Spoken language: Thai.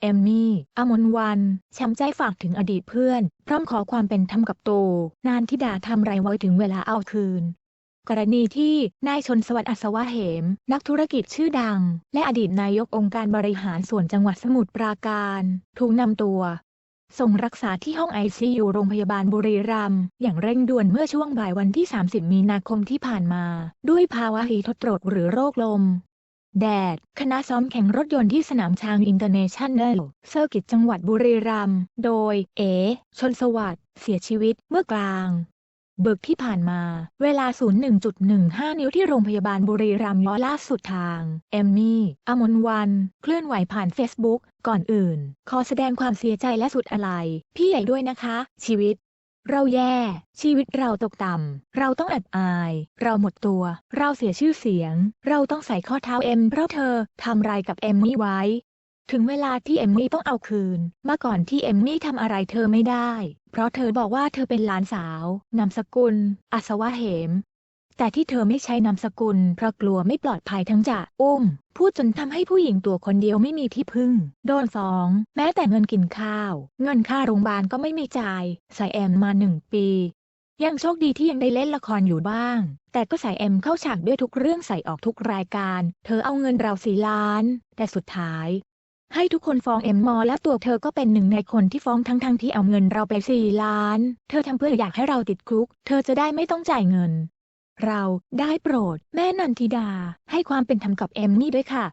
เอมมี่อมนวัน ช้ำใจฝากถึงอดีตเพื่อน พร้อมขอความเป็นธรรมกับโตนานทิดาทำไรไว้ถึงเวลาเอาคืน กรณีที่นายชนสวัสดิ์อัศวะเหม นักธุรกิจชื่อดัง และอดีตนายกองค์การบริหารส่วนจังหวัดสมุทรปราการ ถูกนำตัว ส่งรักษาที่ห้องไอซียูโรงพยาบาลบุรีรัมย์อย่างเร่งด่วนเมื่อช่วงบ่ายวันที่ 30 มีนาคมที่ผ่านมา ด้วยภาวะหีทดตรดหรือโรคลม แดด คณะซ้อมแข่งรถยนต์ที่สนามช้างอินเตอร์เนชั่นแนลเซอร์กิตจังหวัดบุรีรัมย์ โดย เอ ชนสวัสดิ์ เสียชีวิตเมื่อกลาง เบิกที่ผ่านมา เวลา 01.15 นิ้วที่โรงพยาบาลบุรีรัมย์ย้อนล่าสุดทาง เอมมี่อมนวัน เคลื่อนไหวผ่านเฟซบุ๊ก ก่อนอื่น ขอแสดงความเสียใจและสุดอะไร พี่ใหญ่ด้วยนะคะ ชีวิต เราแย่ ชีวิตเราตกต่ำ เราต้องอับอาย เราหมดตัว เราเสียชื่อเสียง เราต้องใส่ข้อเท้าเอ็มเพราะเธอทำไรกับเอ็มมี่ไว้ ถึงเวลาที่เอ็มมี่ต้องเอาคืน เมื่อก่อนที่เอ็มมี่ทำอะไรเธอไม่ได้ เพราะเธอบอกว่าเธอเป็นหลานสาว นามสกุล อัศวะเหม แต่ที่เธอไม่ใช้นามสกุล เพราะกลัวไม่ปลอดภัยทั้งจะอุ้ม พูดจนทำให้ผู้หญิงตัวคนเดียวไม่มีที่พึ่ง โดนฟ้อง แม้แต่เงินกินข้าว เงินค่าโรงพยาบาลก็ไม่มีจ่ายใส่แอมมาหนึ่งปี ยังโชคดีที่ยังได้เล่นละครอยู่บ้าง แต่ก็ใส่แอมเข้าฉากด้วยทุกเรื่องใส่ออกทุกรายการ เธอเอาเงินเราสี่ล้าน แต่สุดท้ายให้ทุกคนฟ้องเอ็มมอและตัวเธอก็เป็นหนึ่งในคนที่ฟ้องทั้งๆทที่เอาเงินเราไปสี่ล้าน เธอทำเพื่ออยากให้เราติดคุก เธอจะได้ไม่ต้องจ่ายเงิน เราได้โปรดแม่นันทิดาให้ความเป็นธรรมกับเอมนี่ด้วยค่ะ